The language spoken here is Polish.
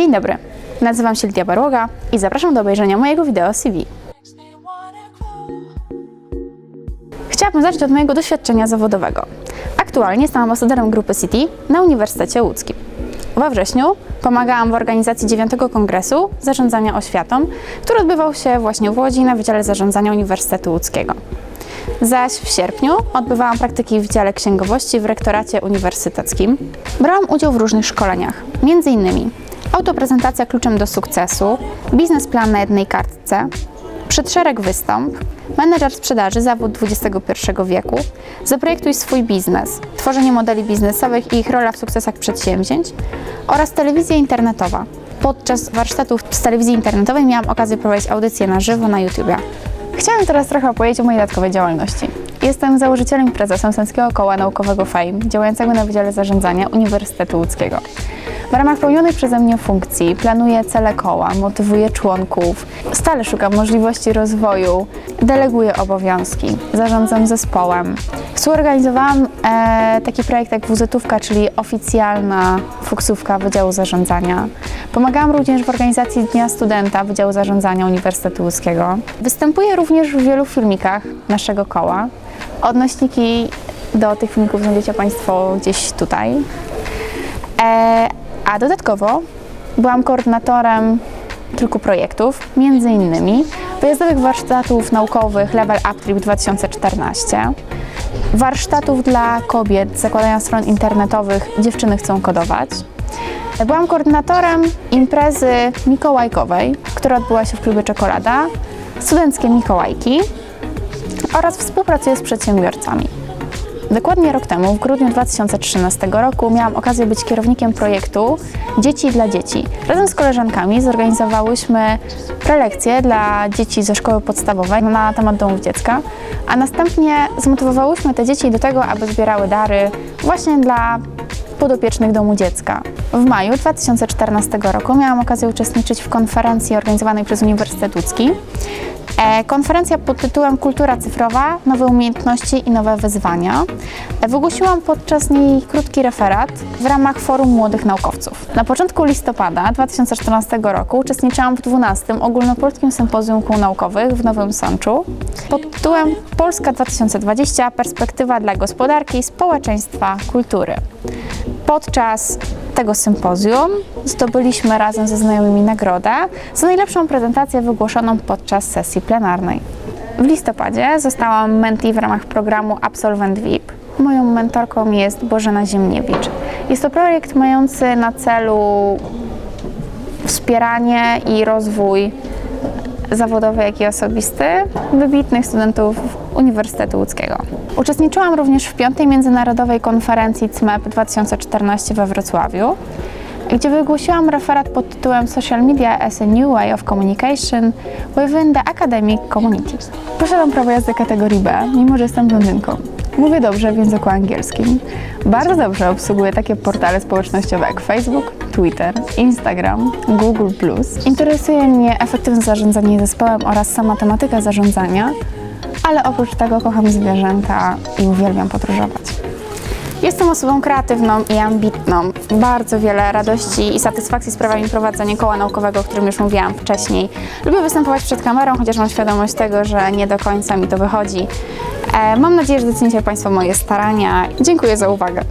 Dzień dobry, nazywam się Lidia Barłoga i zapraszam do obejrzenia mojego wideo CV. Chciałabym zacząć od mojego doświadczenia zawodowego. Aktualnie jestem ambasadorem grupy City na Uniwersytecie Łódzkim. We wrześniu pomagałam w organizacji 9 Kongresu Zarządzania Oświatą, który odbywał się właśnie w Łodzi na Wydziale Zarządzania Uniwersytetu Łódzkiego. Zaś w sierpniu odbywałam praktyki w Wydziale Księgowości w Rektoracie Uniwersyteckim. Brałam udział w różnych szkoleniach, m.in. autoprezentacja kluczem do sukcesu, biznesplan na jednej kartce, przedszereg wystąp, menedżer sprzedaży, zawód XXI wieku, zaprojektuj swój biznes, tworzenie modeli biznesowych i ich rola w sukcesach przedsięwzięć oraz telewizja internetowa. Podczas warsztatów z telewizji internetowej miałam okazję prowadzić audycje na żywo na YouTube. Chciałam teraz trochę opowiedzieć o mojej dodatkowej działalności. Jestem założycielem i prezesem Sęskiego Koła Naukowego FAME, działającego na Wydziale Zarządzania Uniwersytetu Łódzkiego. W ramach pełnionej przeze mnie funkcji planuję cele koła, motywuję członków, stale szukam możliwości rozwoju, deleguję obowiązki, zarządzam zespołem. Współorganizowałam e, taki projekt jak WZ-ówka, czyli oficjalna fuksówka Wydziału Zarządzania. Pomagałam również w organizacji Dnia Studenta Wydziału Zarządzania Uniwersytetu Łódzkiego. Występuję również w wielu filmikach naszego koła. Odnośniki do tych filmików znajdziecie Państwo gdzieś tutaj. E, a dodatkowo byłam koordynatorem kilku projektów, między innymi wyjazdowych warsztatów naukowych Level Up Trip 2014, warsztatów dla kobiet zakładania stron internetowych Dziewczyny chcą kodować. Byłam koordynatorem imprezy mikołajkowej, która odbyła się w klubie Czekolada, studenckie Mikołajki oraz współpracuję z przedsiębiorcami. Dokładnie rok temu, w grudniu 2013 roku, miałam okazję być kierownikiem projektu Dzieci dla Dzieci. Razem z koleżankami zorganizowałyśmy prelekcje dla dzieci ze szkoły podstawowej na temat domów dziecka, a następnie zmotywowałyśmy te dzieci do tego, aby zbierały dary właśnie dla podopiecznych domu dziecka. W maju 2014 roku miałam okazję uczestniczyć w konferencji organizowanej przez Uniwersytet Łódzki. E, Konferencja pod tytułem Kultura cyfrowa, nowe umiejętności i nowe wyzwania. E, Wygłosiłam podczas niej krótki referat w ramach Forum Młodych Naukowców. Na początku listopada 2014 roku uczestniczyłam w 12. Ogólnopolskim Sympozjum Kół Naukowych w Nowym Sączu pod tytułem Polska 2020 perspektywa dla gospodarki społeczeństwa kultury. Podczas tego sympozjum zdobyliśmy razem ze znajomymi nagrodę za najlepszą prezentację wygłoszoną podczas sesji plenarnej. W listopadzie zostałam mentee w ramach programu Absolvent VIP. Moją mentorką jest Bożena Ziemniewicz. Jest to projekt mający na celu wspieranie i rozwój zawodowy, jak i osobisty wybitnych studentów Uniwersytetu Łódzkiego. Uczestniczyłam również w piątej międzynarodowej konferencji CMEP 2014 we Wrocławiu, gdzie wygłosiłam referat pod tytułem Social Media as a New Way of Communication within the Academic Community. Posiadam prawo jazdy kategorii B, mimo że jestem blondynką. Mówię dobrze w języku angielskim. Bardzo dobrze obsługuję takie portale społecznościowe jak Facebook, Twitter, Instagram, Google+. Interesuje mnie efektywne zarządzanie zespołem oraz sama tematyka zarządzania, ale oprócz tego kocham zwierzęta i uwielbiam podróżować. Jestem osobą kreatywną i ambitną. Bardzo wiele radości i satysfakcji sprawia mi prowadzenie koła naukowego, o którym już mówiłam wcześniej. Lubię występować przed kamerą, chociaż mam świadomość tego, że nie do końca mi to wychodzi. E, mam nadzieję, że docenicie Państwo moje starania. Dziękuję za uwagę.